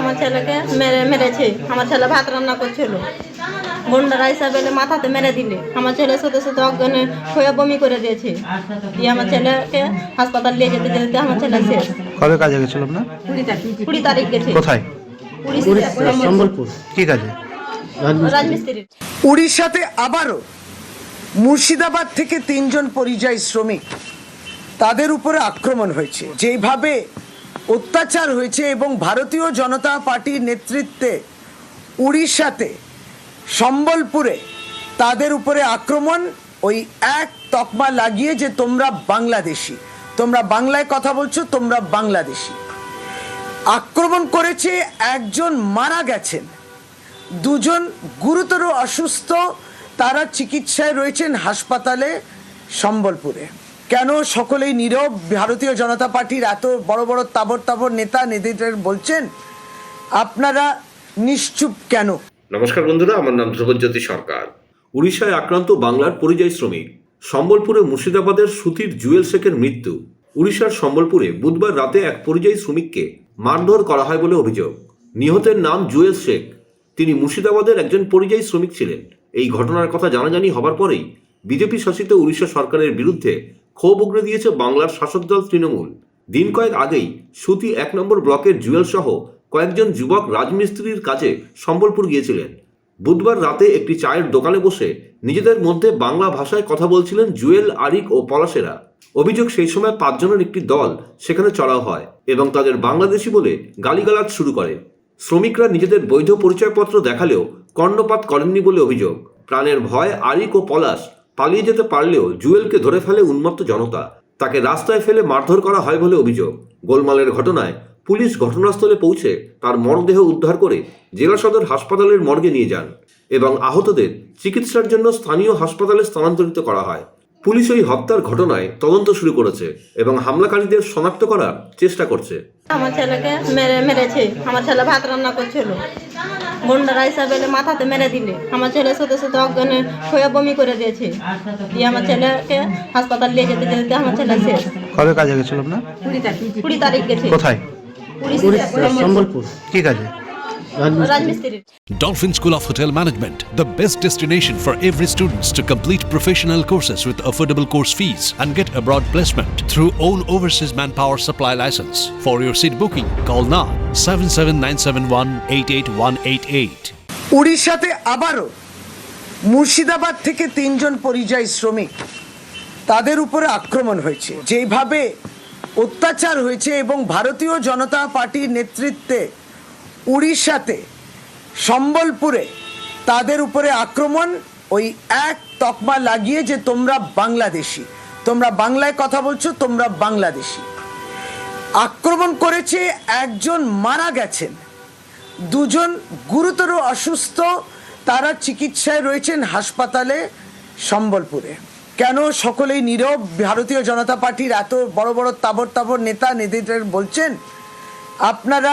আমার ছেলেকে মেরে মেরেছে। আমার ছেলে ভাত রান্না করছিল। গুন্ডারা হিসাবে এলে মাথাতে মেরে দিলে। আমার ছেলে সাথে সাথে অজ্ঞানে হয়ে বমি করে দিয়েছে। দিয়ে আমার ছেলেকে হাসপাতাল নিয়ে যেতে যেতে আমার ছেলে শেষ। কবে কাজে গেছিল আপনার? কুড়ি তারিখ। গেছে। কোথায়? সম্বলপুর। কি কাজে? উড়িষ্যাতে আবারও মুর্শিদাবাদ থেকে তিনজন পরিযায়ী শ্রমিক তাদের উপরে আক্রমণ হয়েছে। যেইভাবে অত্যাচার হয়েছে এবং ভারতীয় জনতা পার্টির নেতৃত্বে উড়িষ্যাতে সম্বলপুরে তাদের উপরে আক্রমণ, ওই এক তকমা লাগিয়ে যে তোমরা বাংলাদেশি। তোমরা বাংলায় কথা বলছো, তোমরা বাংলাদেশি। আক্রমণ করেছে, একজন মারা গেছেন। দুজন গুরুতর অসুস্থ, তারা চিকিৎসায় রয়েছেন হাসপাতালে সম্বলপুরে। কেন সকলেই নীরব? ভারতীয় জনতা পার্টির এত বড় বড় তাবর তাবর নেতা নেতাদের বলছেন আপনারা নিশ্চুপ কেন? নমস্কার বন্ধুরা আমার নাম ধ্রুবজ্যোতি সরকার। উড়িষ্যায় আক্রান্ত বাংলার পরিযায়ী শ্রমিক সম্বলপুরে মুর্শিদাবাদের সুতির জুয়েল শেখের মৃত্যু। উড়িষ্যার সম্বলপুরে বুধবার রাতে এক পরিযায়ী শ্রমিককে মারধর করা হয় বলে অভিযোগ। নিহতের নাম জুয়েল শেখ। তিনি মুর্শিদাবাদের একজন পরিযায়ী শ্রমিক ছিলেন। এই ঘটনার কথা জানাজানি হবার পরেই বিজেপি শাসিত উড়িষ্যা সরকারের বিরুদ্ধে ক্ষোভ উগড়ে দিয়েছে বাংলার শাসক দল তৃণমূল। দিন কয়েক আগেই সুতি এক নম্বর ব্লকের জুয়েল সহ কয়েকজন যুবক রাজমিস্ত্রির কাজে সম্বলপুর গিয়েছিলেন। বুধবার রাতে একটি চায়ের দোকানে বসে নিজেদের মধ্যে বাংলা ভাষায় কথা বলছিলেন জুয়েল, আরিক ও পলাশেরা। অভিযোগ সেই সময় পাঁচজনের একটি দল সেখানে চড়াও হয় এবং তাদের বাংলাদেশি বলে গালিগালাজ শুরু করে। শ্রমিকরা নিজেদের বৈধ পরিচয়পত্র দেখালেও কর্ণপাত করেননি বলে অভিযোগ। প্রাণের ভয় আরিক ও পলাশ পালিয়ে যেতে পারলেও জুয়েলকে ধরে ফেলে উন্মত্ত জনতা। তাকে রাস্তায় ফেলে মারধর করা হয় বলে অভিযোগ। গোলমালের ঘটনায় পুলিশ ঘটনাস্থলে পৌঁছে তার মরদেহ উদ্ধার করে জেলা সদর হাসপাতালের মর্গে নিয়ে যান এবং আহতদের চিকিৎসার জন্য স্থানীয় হাসপাতালে স্থানান্তরিত করা হয়। পুলিশ ওই হত্যার ঘটনায় তদন্ত শুরু করেছে এবং হামলাকারীদের শনাক্ত করার চেষ্টা করছে। আমার ছেলেকে মেরে মেরেছে। আমার ছেলে ভাত রান্না করছিল। গুন্ডারা হিসাবে এলে মাথাতে মেরে দিলে। আমার ছেলের সাথে সাথে অজ্ঞানে হয়ে বমি করে দিয়েছে। দিয়ে আমার ছেলেকে হাসপাতাল নিয়ে যেতে যেতে আমার ছেলে শেষ। কবে কাজে গেছিল আপনার? কুড়ি তারিখ। গেছে। কোথায়? সম্বলপুর। কি কাজে? Dolphin School of Hotel Management, the best destination for every students to complete professional courses with affordable course fees and get abroad placement through own overseas manpower supply license. For your seat booking, call now 77971 উড়িষ্যাতে আবারও মুর্শিদাবাদ থেকে তিনজন পরিযায়ী শ্রমিক তাদের উপরে আক্রমণ হয়েছে যেইভাবে অত্যাচার হয়েছে এবং ভারতীয় জনতা পার্টির নেতৃত্বে উড়িষ্যাতে, সম্বলপুরে তাদের উপরে আক্রমণ, ওই এক তকমা লাগিয়ে যে তোমরা বাংলাদেশি। তোমরা বাংলায় কথা বলছো, তোমরা বাংলাদেশি। আক্রমণ করেছে, একজন মারা গেছেন। দুজন গুরুতর অসুস্থ, তারা চিকিৎসায় রয়েছেন হাসপাতালে, সম্বলপুরে। কেন সকলেই নীরব? ভারতীয় জনতা পার্টির এত বড় বড় তাবর তাবর নেতা নেতাদের বলছেন, আপনারা